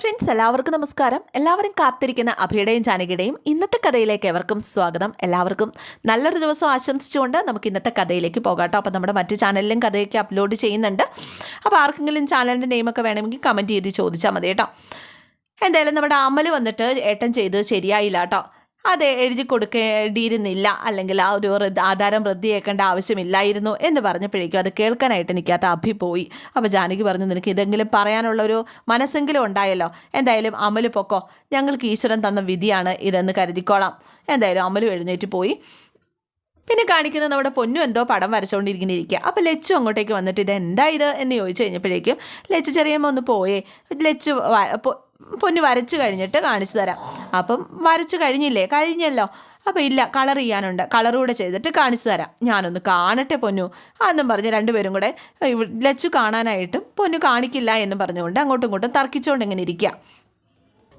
Friends എല്ലാവർക്കും നമസ്കാരം. എല്ലാവരും കാത്തിരിക്കുന്ന അഭിയുടെയും ജാനകിയുടെയും ഇന്നത്തെ കഥയിലേക്ക് എവർക്കും സ്വാഗതം. എല്ലാവർക്കും നല്ലൊരു ദിവസം ആശംസിച്ചുകൊണ്ട് നമുക്ക് ഇന്നത്തെ കഥയിലേക്ക് പോകാം അപ്പോൾ നമ്മുടെ മറ്റ് ചാനലിലും കഥയൊക്കെ അപ്ലോഡ് ചെയ്യുന്നുണ്ട്. അപ്പോൾ ആർക്കെങ്കിലും ചാനലിന്റെ നെയിമൊക്കെ വേണമെങ്കിൽ കമന്റ് ചെയ്ത് ചോദിച്ചാൽ മതി കേട്ടോ. എന്തായാലും നമ്മുടെ അമൽ വന്നിട്ട് ഏട്ടൻ ചെയ്ത് ശരിയായില്ല കേട്ടോ. അത് എഴുതി കൊടുക്കേണ്ടിയിരുന്നില്ല. അല്ലെങ്കിൽ ആ ഒരു ആധാരം റദ്ദിയേക്കേണ്ട ആവശ്യമില്ലായിരുന്നു എന്ന് പറഞ്ഞപ്പോഴേക്കും അത് കേൾക്കാനായിട്ട് എനിക്കകത്ത് അഭി പോയി. അപ്പോൾ ജാനകി പറഞ്ഞു നിനക്ക് ഇതെങ്കിലും പറയാനുള്ളൊരു മനസ്സെങ്കിലും ഉണ്ടായല്ലോ. എന്തായാലും അമൽ പൊക്കോ. ഞങ്ങൾക്ക് ഈശ്വരൻ തന്ന വിധിയാണ് ഇതെന്ന് കരുതിക്കോളാം. എന്തായാലും അമലും എഴുന്നേറ്റ് പോയി. പിന്നെ കാണിക്കുന്നത് നമ്മുടെ പൊന്നു എന്തോ പടം വരച്ചുകൊണ്ടിരിക്കുന്ന ഇരിക്കുക അപ്പോൾ ലച്ചു അങ്ങോട്ടേക്ക് വന്നിട്ട് ഇത് എന്താ ഇത്? എന്ന് ചോദിച്ചു കഴിഞ്ഞപ്പോഴേക്കും ലച്ചു ചെറിയമ്മ ഒന്ന് പോയേ. ലച്ചു പൊന്നു വരച്ച് കഴിഞ്ഞിട്ട് കാണിച്ചു തരാം. അപ്പം വരച്ച് കഴിഞ്ഞില്ലേ? കഴിഞ്ഞല്ലോ. അപ്പോൾ ഇല്ല കളർ ചെയ്യാനുണ്ട്. കളർ കൂടെ ചെയ്തിട്ട് കാണിച്ചു തരാം. ഞാനൊന്ന് കാണട്ടെ പൊന്നു. അതെന്നും പറഞ്ഞ് രണ്ടുപേരും കൂടെ ലച്ചു കാണാനായിട്ടും പൊന്നു കാണിക്കില്ല എന്ന് പറഞ്ഞുകൊണ്ട് അങ്ങോട്ടും ഇങ്ങോട്ടും തർക്കിച്ചുകൊണ്ട് ഇങ്ങനെ ഇരിക്കുക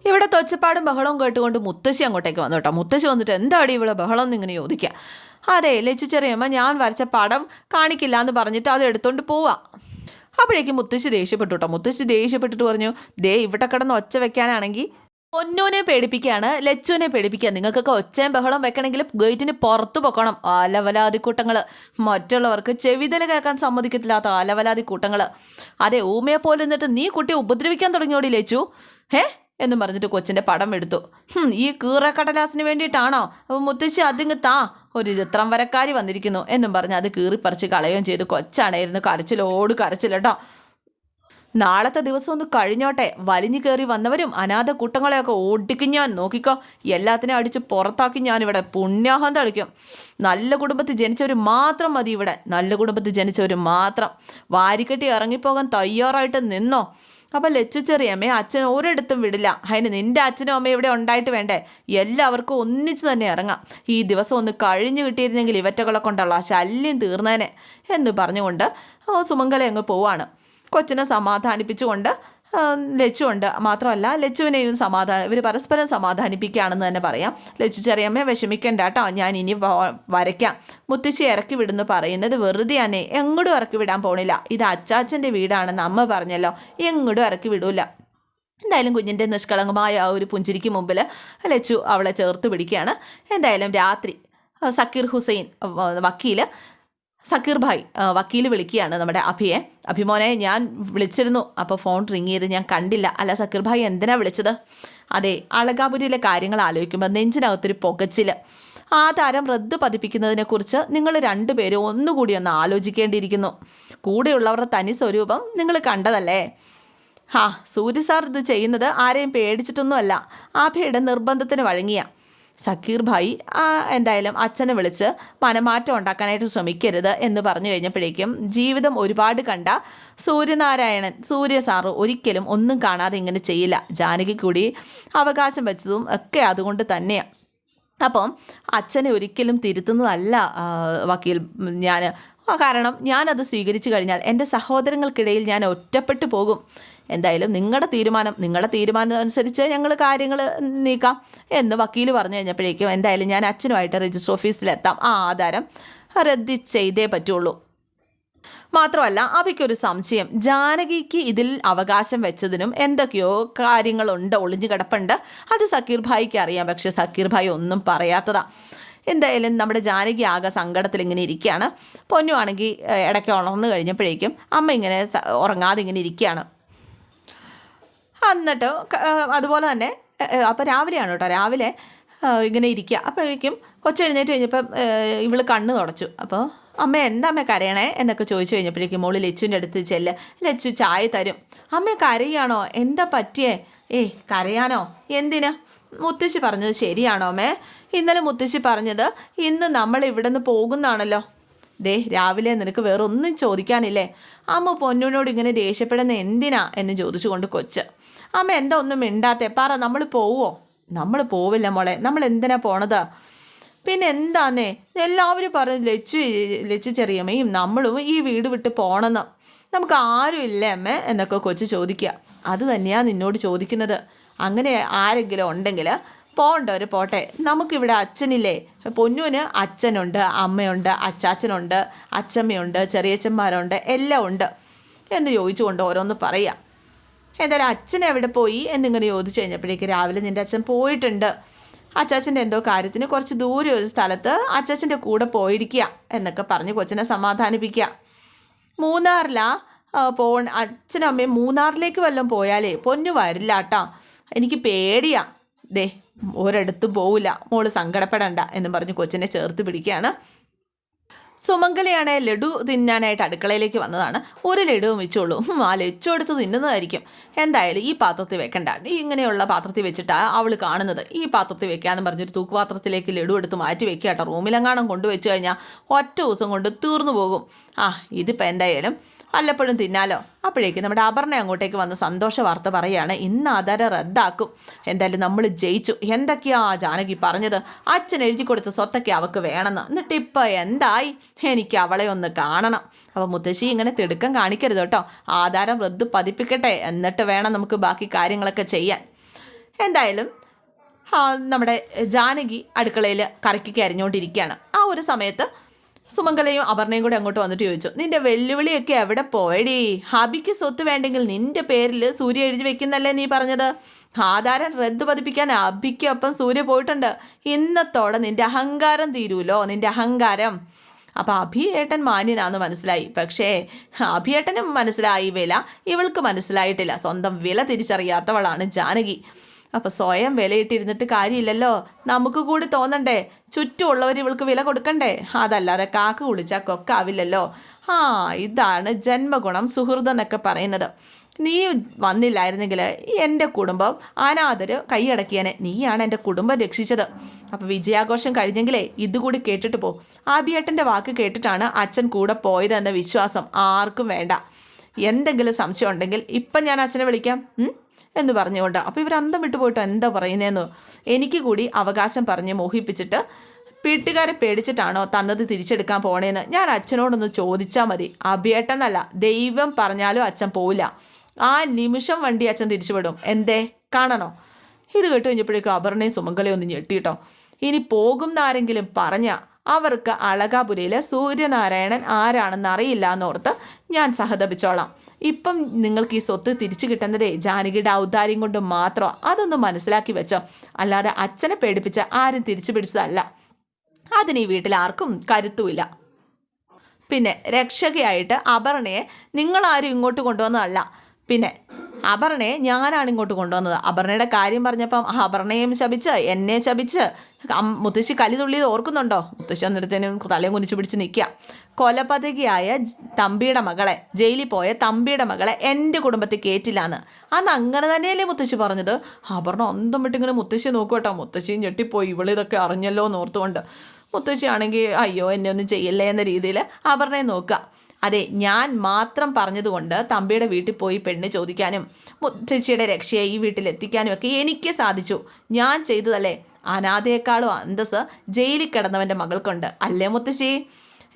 ഇവിടെ തൊച്ചപ്പാടും ബഹളവും കേട്ടുകൊണ്ട് മുത്തശ്ശി അങ്ങോട്ടേക്ക് വന്നു കേട്ടോ. മുത്തശ്ശി വന്നിട്ട് എന്താടി ഇവിടെ ബഹളം എന്ന് ഇങ്ങനെ ചോദിക്കുക അതെ ലച്ചു ചെറിയമ്മ ഞാൻ വരച്ച പടം കാണിക്കില്ല എന്ന് പറഞ്ഞിട്ട് അത് എടുത്തുകൊണ്ട് പോവാ. അപ്പോഴേക്കും മുത്തശ്ശി ദേഷ്യപ്പെട്ടു കേട്ടോ മുത്തശ്ശി ദേഷ്യപ്പെട്ടിട്ട് പറഞ്ഞു ദേ ഇവിടെ കിടന്ന് ഒച്ച വെക്കാനാണെങ്കിൽ പൊന്നൂനെ പേടിപ്പിക്കുകയാണ് ലച്ചുവിനെ പേടിപ്പിക്കുക നിങ്ങൾക്കൊക്കെ ഒച്ചയും ബഹളം വെക്കണമെങ്കിൽ ഗേറ്റിന് പുറത്തു പൊക്കണം. ആലവലാതിക്കൂട്ടങ്ങൾ മറ്റുള്ളവർക്ക് ചെവിതല കേൾക്കാൻ സമ്മതിക്കത്തില്ലാത്ത ആലവലാതിക്കൂട്ടങ്ങൾ അതെ ഊമയെ പോലെ നിന്നിട്ട് നീ കുട്ടിയെ ഉപദ്രവിക്കാൻ തുടങ്ങിയോടി ലച്ചു? ഹേ? എന്നും പറഞ്ഞിട്ട് കൊച്ചിന്റെ പടം എടുത്തു. ഈ കീറക്കടലാസിന് വേണ്ടിയിട്ടാണോ? അപ്പോൾ മുത്തച്ഛി അതിങ്ങ് താ ഒരു ചിത്രം വരക്കാരി വന്നിരിക്കുന്നു എന്നും പറഞ്ഞ് അത് കീറിപ്പറിച്ച് കളയുകയും ചെയ്തു. കൊച്ചാണായിരുന്നു കരച്ചിലോട് കരച്ചിലട്ടോ നാളത്തെ ദിവസം ഒന്ന് കഴിഞ്ഞോട്ടെ. വലിഞ്ഞു കയറി വന്നവരും അനാഥ കൂട്ടങ്ങളെയൊക്കെ ഓടിക്കും ഞാൻ നോക്കിക്കോ. എല്ലാത്തിനെയും അടിച്ച് പുറത്താക്കി ഞാനിവിടെ പുണ്യാഹം തളിക്കും. നല്ല കുടുംബത്തിൽ ജനിച്ചവർ മാത്രം മതി ഇവിടെ. നല്ല കുടുംബത്തിൽ ജനിച്ചവർ മാത്രം. വാരിക്കെട്ടി ഇറങ്ങിപ്പോകാൻ തയ്യാറായിട്ട് നിന്നോ? അപ്പം ലച്ചു അച്ഛൻ ഒരിടത്തും വിടില്ല. അതിന് നിന്റെ അച്ഛനും അമ്മയും ഇവിടെ ഉണ്ടായിട്ട് വേണ്ടേ? എല്ലാവർക്കും ഒന്നിച്ച് തന്നെ ഇറങ്ങാം. ഈ ദിവസം ഒന്ന് കഴിഞ്ഞു കിട്ടിയിരുന്നെങ്കിൽ ഇവറ്റകളെ കൊണ്ടുള്ള ശല്യം തീർന്നേനെ എന്ന് പറഞ്ഞുകൊണ്ട് സുമംഗല അങ്ങ് പോവാണ്. കൊച്ചിനെ സമാധാനിപ്പിച്ചുകൊണ്ട് ലച്ചുണ്ട്. മാത്രമല്ല ലച്ചുവിനെയും സമാധാനം ഇവർ പരസ്പരം സമാധാനിപ്പിക്കുകയാണെന്ന് തന്നെ പറയാം. ലച്ചു ചെറിയമ്മയെ വിഷമിക്കണ്ട കേട്ടോ. ഞാൻ ഇനി വരയ്ക്കാം. മുത്തശ്ശി ഇറക്കി വിടുന്നു പറയുന്നത് വെറുതെ തന്നെ. എങ്ങോട്ടും ഇറക്കി വിടാൻ പോണില്ല. ഇത് അച്ചാച്ചന്റെ വീടാണെന്ന് അമ്മ പറഞ്ഞല്ലോ. എങ്ങോട്ടും ഇറക്കി വിടൂല. എന്തായാലും കുഞ്ഞിന്റെ നിഷ്കളങ്കമായ ആ ഒരു പുഞ്ചിരിക്ക് മുമ്പിൽ ലച്ചു അവളെ ചേർത്ത് പിടിക്കുകയാണ്. എന്തായാലും രാത്രി സക്കീർ ഹുസൈൻ വക്കീൽ സക്കീർ ഭായ് വക്കീൽ വിളിക്കുകയാണ് നമ്മുടെ അഭിയെ. അഭിമോനെ ഞാൻ വിളിച്ചിരുന്നു. അപ്പോൾ ഫോൺ റിങ് ചെയ്ത് ഞാൻ കണ്ടില്ല. അല്ല സക്കീർ ഭായ് എന്തിനാ വിളിച്ചത്? അതെ അളകാപുരിയിലെ കാര്യങ്ങൾ ആലോചിക്കുമ്പോൾ നെഞ്ചിനകത്തൊരു പുകച്ചിൽ ആ താരം റദ്ദ് പതിപ്പിക്കുന്നതിനെക്കുറിച്ച് നിങ്ങൾ രണ്ടുപേരും ഒന്നുകൂടി ഒന്ന് ആലോചിക്കേണ്ടിയിരിക്കുന്നു. കൂടെയുള്ളവരുടെ തനി സ്വരൂപം നിങ്ങൾ കണ്ടതല്ലേ? ഹാ സൂര്യ സാർ ഇത് ചെയ്യുന്നത് ആരെയും പേടിച്ചിട്ടൊന്നുമല്ല. ആഭയുടെ നിർബന്ധത്തിന് വഴങ്ങിയ സക്കീർ ഭായി എന്തായാലും അച്ഛനെ വിളിച്ച് മനമാറ്റം ഉണ്ടാക്കാനായിട്ട് ശ്രമിക്കരുത് എന്ന് പറഞ്ഞു കഴിഞ്ഞപ്പോഴേക്കും ജീവിതം ഒരുപാട് കണ്ട സൂര്യനാരായണൻ സൂര്യ സാറ് ഒരിക്കലും ഒന്നും കാണാതെ ഇങ്ങനെ ചെയ്യില്ല. ജാനകി കൂടി അവകാശം വെച്ചതും ഒക്കെ അതുകൊണ്ട് തന്നെയാണ് അപ്പം അച്ഛനെ ഒരിക്കലും തിരുത്തുന്നതല്ല വക്കീൽ ഞാൻ കാരണം ഞാനത് സ്വീകരിച്ചു കഴിഞ്ഞാൽ എന്റെ സഹോദരങ്ങൾക്കിടയിൽ ഞാൻ ഒറ്റപ്പെട്ടു പോകും. എന്തായാലും നിങ്ങളുടെ തീരുമാനം നിങ്ങളുടെ തീരുമാനം അനുസരിച്ച് ഞങ്ങൾ കാര്യങ്ങൾ നീക്കാം എന്ന് വക്കീൽ പറഞ്ഞു കഴിഞ്ഞപ്പോഴേക്കും എന്തായാലും ഞാൻ അച്ഛനുമായിട്ട് രജിസ്റ്റർ ഓഫീസിലെത്താം. ആ ആധാരം റദ്ദി ചെയ്തേ പറ്റുള്ളൂ. മാത്രമല്ല അവയ്ക്കൊരു സംശയം. ജാനകിക്ക് ഇതിൽ അവകാശം വെച്ചതിനും എന്തൊക്കെയോ കാര്യങ്ങളുണ്ട് ഒളിഞ്ഞു കിടപ്പുണ്ട്. അത് സക്കീർ ഭായിക്ക് അറിയാം. പക്ഷേ സക്കീർ ഭായി ഒന്നും പറയാത്തതാ. എന്തായാലും നമ്മുടെ ജാനകി ആകെ സങ്കടത്തിൽ ഇങ്ങനെ ഇരിക്കുകയാണ്. പൊന്നു ആണെങ്കിൽ ഇടയ്ക്ക് ഉണർന്നു കഴിഞ്ഞപ്പോഴേക്കും അമ്മ ഇങ്ങനെ ഉറങ്ങാതെ ഇങ്ങനെ ഇരിക്കുകയാണ്. എന്നിട്ട് അതുപോലെ തന്നെ അപ്പോൾ രാവിലെയാണ് കേട്ടോ രാവിലെ ഇങ്ങനെ ഇരിക്കുക അപ്പോഴേക്കും കൊച്ചെഴുന്നേറ്റ് കഴിഞ്ഞപ്പം ഇവൾ കണ്ണ് തുടച്ചു. അപ്പോൾ അമ്മ എന്താ അമ്മ കരയണേ? എന്നൊക്കെ ചോദിച്ചു കഴിഞ്ഞപ്പോഴേക്കും മോൾ ലച്ചുവിന്റെ അടുത്ത് ചെല്ല ലച്ചു ചായ തരും. അമ്മ കരയാണോ? എന്താ പറ്റിയേ? ഏ കരയാനോ? എന്തിന്? മുത്തശ്ശി പറഞ്ഞത് ശരിയാണോ അമ്മേ? ഇന്നലെ മുത്തശ്ശി പറഞ്ഞത് ഇന്ന് നമ്മൾ ഇവിടെ നിന്ന് പോകുന്നതാണല്ലോ. ദേ രാവിലെ നിനക്ക് വേറെ ഒന്നും ചോദിക്കാനില്ലേ? അമ്മ പൊന്നുവിനോട് ഇങ്ങനെ ദേഷ്യപ്പെടുന്ന എന്തിനാ? എന്ന് ചോദിച്ചുകൊണ്ട് കൊച്ച്. അമ്മ എന്താ ഒന്നും മിണ്ടാത്തെ? പറ നമ്മൾ പോവോ? നമ്മൾ പോവില്ല മോളെ. നമ്മൾ എന്തിനാ പോണത്? പിന്നെ എന്താന്നേ? എല്ലാവരും പറഞ്ഞു ലച്ചു ലച്ചു ചെറിയമ്മയും നമ്മളും ഈ വീട് വിട്ട് പോണെന്ന്. നമുക്ക് ആരും ഇല്ല അമ്മ? എന്നൊക്കെ കൊച്ചു ചോദിക്കുക. അത് തന്നെയാണ് നിന്നോട് ചോദിക്കുന്നത്. അങ്ങനെ ആരെങ്കിലും ഉണ്ടെങ്കിൽ പോണ്ടവർ പോട്ടെ. നമുക്കിവിടെ അച്ഛനില്ലേ? പൊന്നുവിന് അച്ഛനുണ്ട് അമ്മയുണ്ട് അച്ചാച്ചനുണ്ട് അച്ചമ്മയുണ്ട് ചെറിയച്ചന്മാരുണ്ട് എല്ലാം ഉണ്ട് എന്ന് ചോദിച്ചുകൊണ്ട് ഓരോന്ന് പറയാം. എന്തായാലും അച്ഛൻ എവിടെ പോയി എന്നിങ്ങനെ ചോദിച്ചു കഴിഞ്ഞപ്പോഴേക്ക് രാവിലെ നിന്റെ അച്ഛൻ പോയിട്ടുണ്ട്. അച്ചാച്ചന്റെ എന്തോ കാര്യത്തിന് കുറച്ച് ദൂരെ ഒരു സ്ഥലത്ത് അച്ചാച്ചന്റെ കൂടെ പോയിരിക്കുക എന്നൊക്കെ പറഞ്ഞ് കൊച്ചിനെ സമാധാനിപ്പിക്കുക. മൂന്നാറിലാ പോ അച്ഛനും അമ്മയും മൂന്നാറിലേക്ക് വല്ലതും പോയാലേ പൊന്നു വരില്ല കേട്ടോ എനിക്ക് പേടിയാ. ദേ ഒരിടത്തും പോവില്ല. മോൾ സങ്കടപ്പെടണ്ട എന്നും പറഞ്ഞ് കൊച്ചിനെ ചേർത്ത് പിടിക്കുകയാണ്. സുമംഗലയാണെ ലഡു തിന്നാനായിട്ട് അടുക്കളയിലേക്ക് വന്നതാണ്. ഒരു ലഡുവും വെച്ചോളൂ. ആ ലച്ചു എടുത്ത് തിന്നുന്നതായിരിക്കും. എന്തായാലും ഈ പാത്രത്തിൽ വെക്കണ്ട. ഇങ്ങനെയുള്ള പാത്രത്തിൽ വെച്ചിട്ടാണ് അവൾ കാണുന്നത്. ഈ പാത്രത്തിൽ വെക്കാന്ന് പറഞ്ഞൊരു തൂക്കുപാത്രത്തിലേക്ക് ലഡു എടുത്ത് മാറ്റി വെക്കുക കേട്ടോ റൂമിലെങ്ങാനും കൊണ്ടുവച്ച് കഴിഞ്ഞാൽ ഒറ്റ ദിവസം കൊണ്ട് തീർന്നു പോകും. ആ ഇതിപ്പോൾ എന്തായാലും വല്ലപ്പോഴും തിന്നാലോ? അപ്പോഴേക്കും നമ്മുടെ അപർണ അങ്ങോട്ടേക്ക് വന്ന് സന്തോഷ വാർത്ത പറയുകയാണ്. ഇന്ന് ആധാരം റദ്ദാക്കും. എന്തായാലും നമ്മൾ ജയിച്ചു. എന്തൊക്കെയാ ജാനകി പറഞ്ഞത്? അച്ഛൻ എഴുതി കൊടുത്ത സ്വത്തൊക്കെ അവൾക്ക് വേണമെന്ന്. എന്നിട്ട് ഇപ്പം എന്തായി? എനിക്ക് അവളെ ഒന്ന് കാണണം. അപ്പോൾ മുത്തശ്ശി ഇങ്ങനെ തിടുക്കം കാണിക്കരുത് കേട്ടോ. ആധാരം റദ്ദ് പതിപ്പിക്കട്ടെ. എന്നിട്ട് വേണം നമുക്ക് ബാക്കി കാര്യങ്ങളൊക്കെ ചെയ്യാൻ. എന്തായാലും നമ്മുടെ ജാനകി അടുക്കളയിൽ കറക്കി കരഞ്ഞുകൊണ്ടിരിക്കുകയാണ് ആ ഒരു സമയത്ത് സുമംഗലയും അപർണയും കൂടി അങ്ങോട്ട് വന്നിട്ട് ചോദിച്ചു നിന്റെ വെല്ലുവിളിയൊക്കെ എവിടെ പോയടി? ഹബിക്ക് സ്വത്ത് വേണ്ടെങ്കിൽ നിന്റെ പേരിൽ സൂര്യ എഴുതി വെക്കുന്നല്ലേ നീ പറഞ്ഞത്? ആധാരം റദ്ദ് പതിപ്പിക്കാൻ അബിക്കൊപ്പം സൂര്യ പോയിട്ടുണ്ട്. ഇന്നത്തോടെ നിന്റെ അഹങ്കാരം തീരൂലോ? നിന്റെ അഹങ്കാരം. അപ്പം അഭിയേട്ടൻ മാന്യനാന്ന് മനസ്സിലായി. പക്ഷേ അഭിയേട്ടനും മനസ്സിലായി വില ഇവൾക്ക് മനസ്സിലായിട്ടില്ല. സ്വന്തം വില തിരിച്ചറിയാത്തവളാണ് ജാനകി. അപ്പം സ്വയം വിലയിട്ടിരുന്നിട്ട് കാര്യമില്ലല്ലോ. നമുക്ക് കൂടി തോന്നണ്ടേ ചുറ്റുമുള്ളവർ ഇവൾക്ക് വില കൊടുക്കണ്ടേ? അതല്ലാതെ കാക്ക കുളിച്ചാൽ കൊക്കാവില്ലല്ലോ. ആ ഇതാണ് ജന്മഗുണം സുഹൃതം എന്നൊക്കെ പറയുന്നത്. നീ വന്നില്ലായിരുന്നെങ്കിൽ എന്റെ കുടുംബം അനാഥര് കൈയടക്കിയനെ. നീയാണ് എന്റെ കുടുംബം രക്ഷിച്ചത്. അപ്പോൾ വിജയാഘോഷം കഴിഞ്ഞെങ്കിലേ ഇതുകൂടി കേട്ടിട്ട് പോ. ആബിയേട്ടന്റെ വാക്ക് കേട്ടിട്ടാണ് അച്ഛൻ കൂടെ പോയതെന്ന വിശ്വാസം ആർക്കും വേണ്ട. എന്തെങ്കിലും സംശയം ഉണ്ടെങ്കിൽ ഇപ്പം ഞാൻ അച്ഛനെ വിളിക്കാം? എന്ന് പറഞ്ഞുകൊണ്ട് അപ്പോൾ ഇവർ അന്തം വിട്ടു പോയിട്ട് എന്താ പറയുന്നതെന്നോ എനിക്ക് കൂടി അവകാശം പറഞ്ഞ് മോഹിപ്പിച്ചിട്ട് വീട്ടുകാരെ പേടിച്ചിട്ടാണോ തന്നത് തിരിച്ചെടുക്കാൻ പോണേന്ന് ഞാൻ അച്ഛനോടൊന്ന് ചോദിച്ചാൽ മതി. അഭിയേട്ടെന്നല്ല ദൈവം പറഞ്ഞാലും അച്ഛൻ പോവില്ല. ആ നിമിഷം വണ്ടി അച്ഛൻ തിരിച്ചുവിടും. എന്തേ? കാണണോ? ഇത് കേട്ട് കഴിഞ്ഞപ്പോഴേക്കും അപർണയും സുമംഗലയും ഒന്ന് ഞെട്ടിട്ടോ. ഇനി പോകുന്ന ആരെങ്കിലും പറഞ്ഞ അവർക്ക് അളകാപുരയിലെ സൂര്യനാരായണൻ ആരാണെന്ന് അറിയില്ല എന്നോർത്ത് ഞാൻ സഹതപിച്ചോളാം. ഇപ്പം നിങ്ങൾക്ക് ഈ സ്വത്ത് തിരിച്ചു കിട്ടുന്നതേ ജാനകിയുടെ ഔദാര്യം കൊണ്ട് മാത്രം അതൊന്ന് മനസ്സിലാക്കി വെച്ചോ. അല്ലാതെ അച്ഛനെ പേടിപ്പിച്ച ആരും തിരിച്ചു പിടിച്ചതല്ല. അതിന് ഈ വീട്ടിൽ ആർക്കും കരുത്തുമില്ല. പിന്നെ രക്ഷകയായിട്ട് അപർണയെ നിങ്ങളാരും ഇങ്ങോട്ട് കൊണ്ടുവന്നതല്ല. പിന്നെ അപർണയെ ഞാനാണ് ഇങ്ങോട്ട് കൊണ്ടുവന്നത്. അപർണയുടെ കാര്യം പറഞ്ഞപ്പം അപർണയും ശപിച്ച് എന്നെ ശപിച്ച്. മുത്തശ്ശി കലി തുള്ളിയത് ഓർക്കുന്നുണ്ടോ? മുത്തശ്ശി വന്നിടത്തേനും തലയും കുനിച്ചു പിടിച്ച് നിൽക്കുക. കൊലപാതകിയായ തമ്പിയുടെ മകളെ ജയിലിൽ പോയ തമ്പിയുടെ മകളെ എന്റെ കുടുംബത്തിൽ കയറ്റില്ലാന്ന് അന്ന് അങ്ങനെ തന്നെയല്ലേ മുത്തശ്ശി പറഞ്ഞത്? അപർണ ഒന്നും വിട്ടിങ്ങനെ മുത്തശ്ശി നോക്കൂട്ടോ മുത്തശ്ശിയും ഞെട്ടിപ്പോയി. ഇവളിതൊക്കെ അറിഞ്ഞല്ലോ എന്ന് ഓർത്തുകൊണ്ട്. മുത്തശ്ശിയാണെങ്കിൽ അയ്യോ എന്നെ ഒന്നും ചെയ്യല്ലേ എന്ന രീതിയിൽ അപർണയെ നോക്കുക. അതെ ഞാൻ മാത്രം പറഞ്ഞതുകൊണ്ട് തമ്പിയുടെ വീട്ടിൽ പോയി പെണ്ണ് ചോദിക്കാനും മുത്തശ്ശിയുടെ രക്ഷയെ ഈ വീട്ടിൽ എത്തിക്കാനും ഒക്കെ എനിക്ക് സാധിച്ചു. ഞാൻ ചെയ്തതല്ലേ? അനാഥയെക്കാളും അന്തസ് ജയിലിൽ കിടന്നവന്റെ മകൾക്കുണ്ട്. അല്ലേ മുത്തശ്ശി?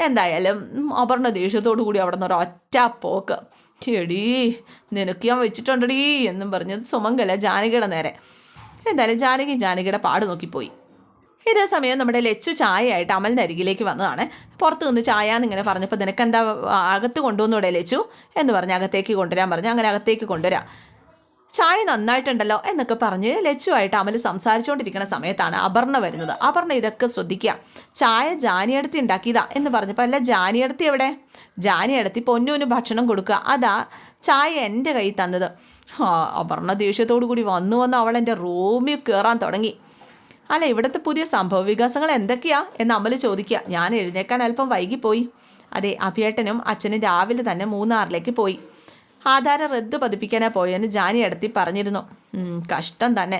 എന്തായാലും അവരുടെ ദേഷ്യത്തോടു കൂടി അവിടെ നിന്ന് ഒരൊറ്റ പോക്ക്. ചെടീ നിനക്ക് ഞാൻ വെച്ചിട്ടുണ്ടടി എന്നും പറഞ്ഞത് സുമംഗല ജാനകിയുടെ നേരെ. എന്തായാലും ജാനകി ജാനകിയുടെ പാട് നോക്കിപ്പോയി. ഇതേ സമയം നമ്മുടെ ലച്ചു ചായയായിട്ട് അമലിന്റെ അരികിലേക്ക് വന്നതാണ്. പുറത്ത് നിന്ന് ചായ എന്നിങ്ങനെ പറഞ്ഞപ്പോൾ നിനക്ക് എന്താ അകത്ത് കൊണ്ടുവന്നൂടെ ലച്ചു? എന്ന് പറഞ്ഞ് അകത്തേക്ക് കൊണ്ടുവരാൻ പറഞ്ഞു. അങ്ങനെ അകത്തേക്ക് കൊണ്ടുവരാം. ചായ നന്നായിട്ടുണ്ടല്ലോ എന്നൊക്കെ പറഞ്ഞ് ലച്ചുവായിട്ട് അമൽ സംസാരിച്ചുകൊണ്ടിരിക്കുന്ന സമയത്താണ് അപർണ വരുന്നത്. അപർണ ഇതൊക്കെ ശ്രദ്ധിക്കുക ചായ ജാനിയടത്തി ഉണ്ടാക്കിയതാ എന്ന് പറഞ്ഞപ്പോൾ അല്ല ജാനിയടത്തി എവിടെ? ജാനിയടത്തി പൊന്നൂന് ഭക്ഷണം കൊടുക്കുക അതാ ചായ എന്റെ കയ്യിൽ തന്നത്. അപർണ ദേഷ്യത്തോടു കൂടി വന്നു വന്ന് അവൾ എന്റെ റൂമിൽ കയറാൻ തുടങ്ങി. അല്ല ഇവിടുത്തെ പുതിയ സംഭവ വികാസങ്ങൾ എന്തൊക്കെയാ എന്ന് അമൽ ചോദിക്കുക. ഞാൻ എഴുന്നേക്കാൻ അല്പം വൈകിപ്പോയി. അതെ അഭിയേട്ടനും അച്ഛനും രാവിലെ തന്നെ മൂന്നാറിലേക്ക് പോയി. ആധാരം റദ്ദ് പതിപ്പിക്കാനാ പോയെന്ന് ജാനി അടുത്തി പറഞ്ഞിരുന്നു. കഷ്ടം തന്നെ.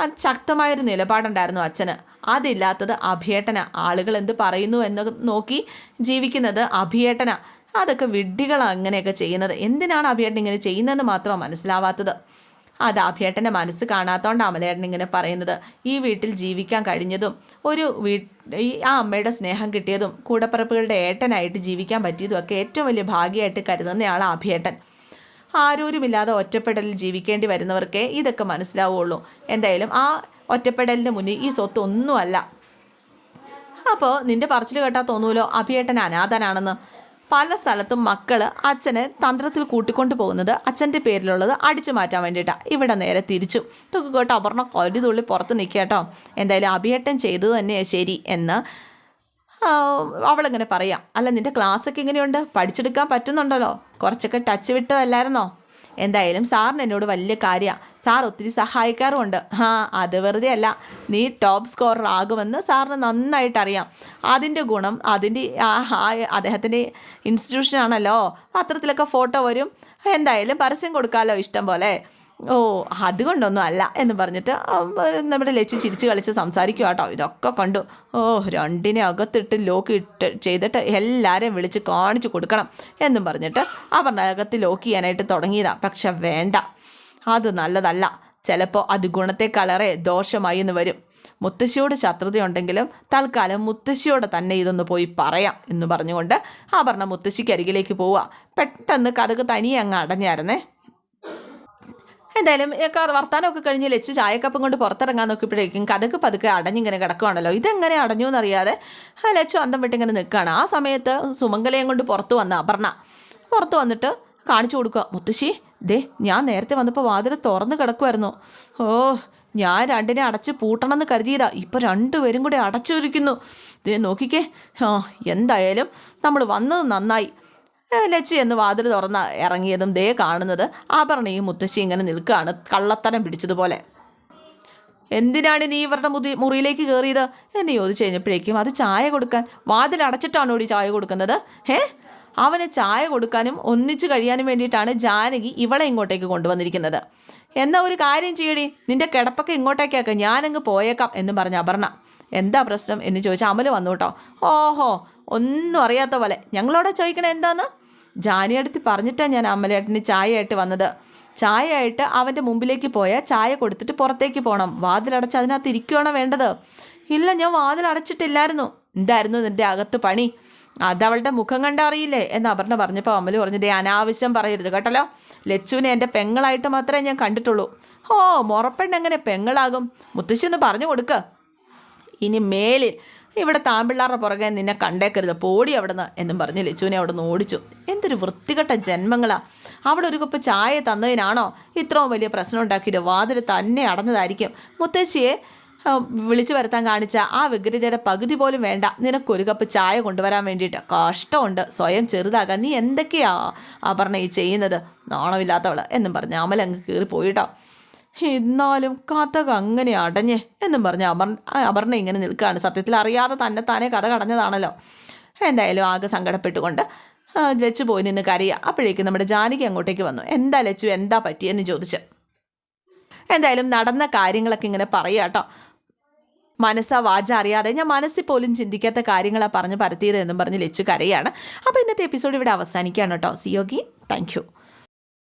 അത് ശക്തമായൊരു നിലപാടുണ്ടായിരുന്നു അച്ഛന്. അതില്ലാത്തത് അഭിയേട്ടന. ആളുകൾ എന്ത് പറയുന്നു എന്ന് നോക്കി ജീവിക്കുന്നത് അഭിയേട്ടന. അതൊക്കെ വിഡ്ഢികളാണ് അങ്ങനെയൊക്കെ ചെയ്യുന്നത്. എന്തിനാണ് അഭിയേട്ടൻ ഇങ്ങനെ ചെയ്യുന്നതെന്ന് മാത്രം മനസ്സിലാവാത്തത്. അത് അഭിയേട്ടന്റെ മനസ്സ് കാണാത്തോണ്ട് അമലേട്ടൻ ഇങ്ങനെ പറയുന്നത്. ഈ വീട്ടിൽ ജീവിക്കാൻ കഴിഞ്ഞതും ഒരു വീ ഈ ആ അമ്മയുടെ സ്നേഹം കിട്ടിയതും കൂടപ്പിറപ്പുകളുടെ ഏട്ടനായിട്ട് ജീവിക്കാൻ പറ്റിയതും ഒക്കെ ഏറ്റവും വലിയ ഭാഗ്യമായിട്ട് കരുതുന്നയാളാണ് അഭിയേട്ടൻ. ആരോരുമില്ലാതെ ഒറ്റപ്പെടലിൽ ജീവിക്കേണ്ടി വരുന്നവർക്കേ ഇതൊക്കെ മനസ്സിലാവുള്ളൂ. എന്തായാലും ആ ഒറ്റപ്പെടലിന് മുന്നിൽ ഈ സ്വത്ത് ഒന്നുമല്ല അപ്പോൾ നിന്റെ പറച്ചിൽ കേട്ടാൽ തോന്നൂലോ? അഭിയേട്ടൻ അനാഥനാണെന്ന്. പല സ്ഥലത്തും മക്കൾ അച്ഛനെ തന്ത്രത്തിൽ കൂട്ടിക്കൊണ്ടു പോകുന്നത് അച്ഛന്റെ പേരിലുള്ളത് അടിച്ചു മാറ്റാൻ വേണ്ടിയിട്ടാണ് ഇവിടെ നേരെ തിരിച്ചു. ഇതൊക്കെ കേട്ടോ അപർണ കൊടി തുള്ളി പുറത്ത് നിൽക്കാട്ടോ എന്തായാലും അഭിയേട്ടൻ ചെയ്തു തന്നെയാണ് ശരി എന്ന് അവളിങ്ങനെ പറയാം. അല്ല നിന്റെ ക്ലാസ്സൊക്കെ ഇങ്ങനെയുണ്ട് പഠിച്ചെടുക്കാൻ പറ്റുന്നുണ്ടല്ലോ. കുറച്ചൊക്കെ ടച്ച് വിട്ടതല്ലായിരുന്നോ? എന്തായാലും സാറിന് എന്നോട് വലിയ കാര്യമാണ് സാർ ഒത്തിരി സഹായിക്കാറുമുണ്ട്. ആ അത് വെറുതെ അല്ല നീ ടോപ്പ് സ്കോറർ ആകുമെന്ന് സാറിന് നന്നായിട്ട് അറിയാം അതിന്റെ ഗുണം അതിന്റെ അദ്ദേഹത്തിന്റെ ഇൻസ്റ്റിറ്റ്യൂഷനാണല്ലോ. പത്രത്തിലൊക്കെ ഫോട്ടോ വരും. എന്തായാലും പരസ്യം കൊടുക്കാമല്ലോ ഇഷ്ടം പോലെ. ഓ അതുകൊണ്ടൊന്നും അല്ല എന്ന് പറഞ്ഞിട്ട് നമ്മുടെ ലച്ചു ചിരിച്ച് കളിച്ച് സംസാരിക്കുക കേട്ടോ ഇതൊക്കെ കണ്ടു. ഓ രണ്ടിനെ അകത്തിട്ട് ലോക്ക് ഇട്ട് ചെയ്തിട്ട് എല്ലാവരെയും വിളിച്ച് കാണിച്ചു കൊടുക്കണം എന്നും പറഞ്ഞിട്ട് അവരുടെ അകത്ത് ലോക്ക് ചെയ്യാനായിട്ട് തുടങ്ങിയതാണ് പക്ഷെ വേണ്ട. അത് നല്ലതല്ല. ചിലപ്പോൾ അത് ഗുണത്തെ കളറെ ദോഷമായി എന്ന് വരും. മുത്തശ്ശിയോട് ശത്രുതയുണ്ടെങ്കിലും തൽക്കാലം മുത്തശ്ശിയോട് തന്നെ ഇതൊന്ന് പോയി പറയാം എന്ന് പറഞ്ഞുകൊണ്ട് ആ പറഞ്ഞ മുത്തശ്ശിക്ക് അരികിലേക്ക് പോവുക പെട്ടെന്ന് കഥക് തനിയെ അങ്ങ് അടഞ്ഞായിരുന്നേ. എന്തായാലും വർത്താനമൊക്കെ കഴിഞ്ഞ് ലച്ച് ചായക്കപ്പം കൊണ്ട് പുറത്തിറങ്ങാൻ നോക്കിയപ്പോഴേക്കും കഥക്ക് പതുക്കെ അടഞ്ഞിങ്ങനെ കിടക്കുവാണല്ലോ. ഇതെങ്ങനെ അടഞ്ഞു എന്നറിയാതെ ലച്ചു അന്തം വിട്ടിങ്ങനെ നിൽക്കുകയാണ് ആ സമയത്ത് സുമംഗലയും കൊണ്ട് പുറത്ത് വന്ന അപർണ. പുറത്ത് വന്നിട്ട് കാണിച്ചു കൊടുക്കുക. മുത്തശ്ശി ദേ ഞാൻ നേരത്തെ വന്നപ്പോൾ വാതിൽ തുറന്ന് കിടക്കുമായിരുന്നു ഓ ഞാൻ രണ്ടിനെ അടച്ച് പൂട്ടണമെന്ന് കരുതിയതാ. ഇപ്പോൾ രണ്ടുപേരും കൂടി അടച്ചിരിക്കുന്നു. ദേ നോക്കിക്കേ. ആ എന്തായാലും നമ്മൾ വന്നത് നന്നായി. ലച്ചി എന്ന് വാതിൽ തുറന്ന് ഇറങ്ങിയതും ദേ കാണുന്നത് ആഭരണയും മുത്തശ്ശി ഇങ്ങനെ നിൽക്കുകയാണ് കള്ളത്തരം പിടിച്ചതുപോലെ. എന്തിനാണ് നീ ഇവരുടെ മുതി മുറിയിലേക്ക് കയറിയത് എന്ന് ചോദിച്ചു കഴിഞ്ഞപ്പോഴേക്കും അത് ചായ കൊടുക്കാൻ വാതിൽ അടച്ചിട്ടാണ് ഈ ചായ കൊടുക്കുന്നത്? ഏ അവന് ചായ കൊടുക്കാനും ഒന്നിച്ചു കഴിയാനും വേണ്ടിയിട്ടാണ് ജാനകി ഇവളെ ഇങ്ങോട്ടേക്ക് കൊണ്ടുവന്നിരിക്കുന്നത്. എന്നാ ഒരു കാര്യം ചെയ്യടി നിന്റെ കിടപ്പൊക്കെ ഇങ്ങോട്ടേക്കാക്ക ഞാനങ്ങ് പോയേക്കാം എന്ന് പറഞ്ഞ അപർണ. എന്താ പ്രശ്നം എന്ന് ചോദിച്ചാൽ അമൽ വന്നു കേട്ടോ. ഓഹോ ഒന്നും അറിയാത്ത പോലെ. ഞങ്ങളോടെ ചോദിക്കണേ എന്താന്ന്? ജാനിയടുത്ത് പറഞ്ഞിട്ടാണ് ഞാൻ അമലേട്ടന് ചായയായിട്ട് വന്നത്. ചായയായിട്ട് അവന്റെ മുമ്പിലേക്ക് പോയാൽ ചായ കൊടുത്തിട്ട് പുറത്തേക്ക് പോകണം വാതിലടച്ച് അതിനകത്ത് ഇരിക്കുകയാണോ വേണ്ടത്? ഇല്ല ഞാൻ വാതിലടച്ചിട്ടില്ലായിരുന്നു. എന്തായിരുന്നു നിന്റെ അകത്ത് പണി? അതവളുടെ മുഖം കണ്ടറിയില്ലേ എന്ന് അപർണ പറഞ്ഞപ്പോൾ അമ്മൽ പറഞ്ഞു ദേ അനാവശ്യം പറയരുത് കേട്ടല്ലോ? ലച്ചുവിനെ എന്റെ പെങ്ങളായിട്ട് മാത്രമേ ഞാൻ കണ്ടിട്ടുള്ളൂ. ഓ മുറപ്പെണ്ണെങ്ങനെ പെങ്ങളാകും? മുത്തശ്ശി ഒന്ന് പറഞ്ഞു കൊടുക്കുക ഇനി മേലിൽ ഇവിടെ താമ്പിള്ളാരുടെ പുറകെ നിന്നെ കണ്ടേക്കരുത്. പോടി അവിടുന്ന് എന്നും പറഞ്ഞ് ലച്ചുവിനെ അവിടെ നിന്ന് ഓടിച്ചു. എന്തൊരു വൃത്തികെട്ട ജന്മങ്ങളാ. അവിടെ ഒരു കപ്പ് ചായ തന്നതിനാണോ ഇത്രയും വലിയ പ്രശ്നം ഉണ്ടാക്കിയത്? വാതിൽ തന്നെ അടഞ്ഞതായിരിക്കും. മുത്തശ്ശിയെ വിളിച്ചു വരുത്താൻ കാണിച്ച ആ വികൃതിയുടെ പകുതി പോലും വേണ്ട. നിനക്കൊരു കപ്പ് ചായ കൊണ്ടുവരാൻ വേണ്ടിയിട്ട് കഷ്ടമുണ്ട്. സ്വയം ചെറുതാകാൻ. നീ എന്തൊക്കെയാ അപർണ ഈ ചെയ്യുന്നത്? നാണമില്ലാത്തവൾ എന്നും പറഞ്ഞ് അമലങ്ങ് കീറിപ്പോയിട്ടോ പോയിട്ടോ എന്നാലും കഥക അങ്ങനെ അടഞ്ഞേ എന്നും പറഞ്ഞ് അമർ അപർണ ഇങ്ങനെ നിൽക്കുകയാണ് സത്യത്തിൽ അറിയാതെ തന്നെ താനേ കഥ കടഞ്ഞതാണല്ലോ. എന്തായാലും ആകെ സങ്കടപ്പെട്ടുകൊണ്ട് ലച്ചു പോയി നിന്ന് കരയുക അപ്പോഴേക്കും നമ്മുടെ ജാനകി അങ്ങോട്ടേക്ക് വന്നു. എന്താ ലച്ചു എന്താ പറ്റിയെന്ന് ചോദിച്ച്? എന്തായാലും നടന്ന കാര്യങ്ങളൊക്കെ ഇങ്ങനെ പറയുക കേട്ടോ. മനസ്സാ വാച അറിയാതെ ഞാൻ മനസ്സിൽ പോലും ചിന്തിക്കാത്ത കാര്യങ്ങളാണ് പറഞ്ഞ് പരത്തിയത് എന്നും പറഞ്ഞ് ലച്ചു കരയാണ്. അപ്പോൾ ഇന്നത്തെ എപ്പിസോഡ് ഇവിടെ അവസാനിക്കുകയാണ് കേട്ടോ. സിയോഗി താങ്ക്